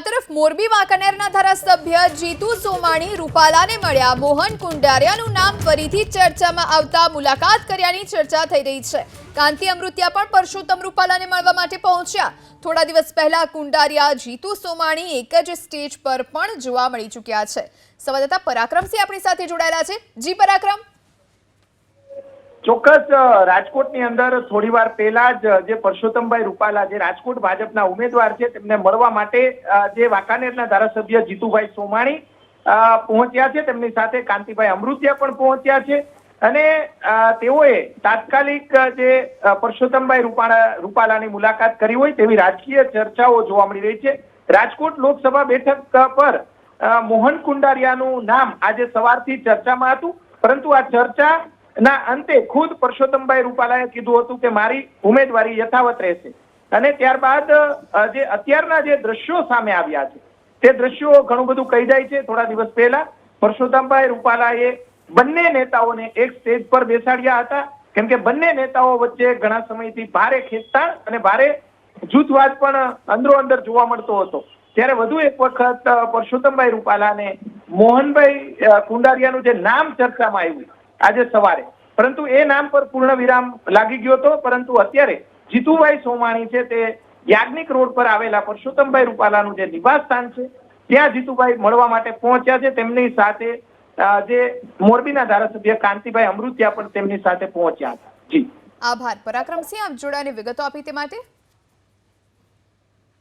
તરફ મોરબી વાંકાનેરના ધારાસભ્ય જીતુ સોમાણી, રૂપાલાને મળ્યા. મોહન કુંડારિયાનું નામ ફરીથી ચર્ચામાં આવતા મુલાકાત કર્યાની ચર્ચા થઈ રહી છે. કાંતિ અમૃત્યા પણ પરસોત્તમ રૂપાલાને મળવા માટે પહોંચ્યા. થોડા દિવસ પહેલા કુંડારિયા જીતુ સોમાણી એક જ સ્ટેજ પર પણ જોવા મળી ચૂક્યા છે. સંવાદદાતા પરાક્રમસિંહ આપણી સાથે જોડાયેલા છે. જી, પરાક્રમ. ચોક્કસ રાજકોટની અંદર થોડી વાર પહેલા જ જે પરસોત્તમભાઈ રૂપાલા, જે રાજકોટ ભાજપના ઉમેદવાર છે, તેમને મળવા માટે જે વાંકાનેરના ધારાસભ્ય જીતુભાઈ સોમાણી પહોંચ્યા છે. તેમની સાથે કાંતિભાઈ અમૃતિયા પણ પહોંચ્યા છે. અને તેઓએ તાત્કાલિક જે પરસોત્તમભાઈ રૂપાલા રૂપાલાની મુલાકાત કરી હોય તેવી રાજકીય ચર્ચાઓ જોવા મળી રહી છે. રાજકોટ લોકસભા બેઠક પર મોહન કુંડારિયાનું નામ આજે સવારથી ચર્ચામાં હતું. પરંતુ આ ચર્ચા ના, અંતે ખુદ પરસોત્તમભાઈ રૂપાલાએ કીધું હતું કે મારી ઉમેદવારી યથાવત રહેશે. અને ત્યારબાદ જે અત્યારના જે દ્રશ્યો સામે આવ્યા છે, તે દ્રશ્યો ઘણું બધું કહી જાય છે. થોડા દિવસ પહેલા પરસોત્તમભાઈ રૂપાલાએ બંને નેતાઓને એક સ્ટેજ પર બેસાડ્યા હતા. કેમ કે બંને નેતાઓ વચ્ચે ઘણા સમયથી ભારે ખેંચતાણ અને ભારે જૂથવાદ પણ અંદરો અંદર જોવા મળતો હતો. ત્યારે વધુ એક વખત પરસોત્તમભાઈ રૂપાલાને મોહનભાઈ કુંડારિયાનું જે નામ ચર્ચામાં આવ્યું આજે સવારે. પરંતુ એ નામ પર પૂર્ણ વિરામ લાગી ગયો હતો, પરંતુ અત્યારે જીતુભાઈ સોમાણી છે તે યાજ્ઞિક રોડ પર આવેલા પરસોત્તમભાઈ રૂપાલાનું જે નિવાસ સ્થાન છે, ત્યાં જીતુભાઈ મળવા માટે પહોંચ્યા છે. તેમની સાથે જે મોરબીના ધારાસભ્ય કાંતિભાઈ અમૃતિયા પણ તેમની સાથે પહોંચ્યા હતા. જી. આભાર. પરાક્રમસિંહ, આપ જોડાને વિગતો આપી તે માટે.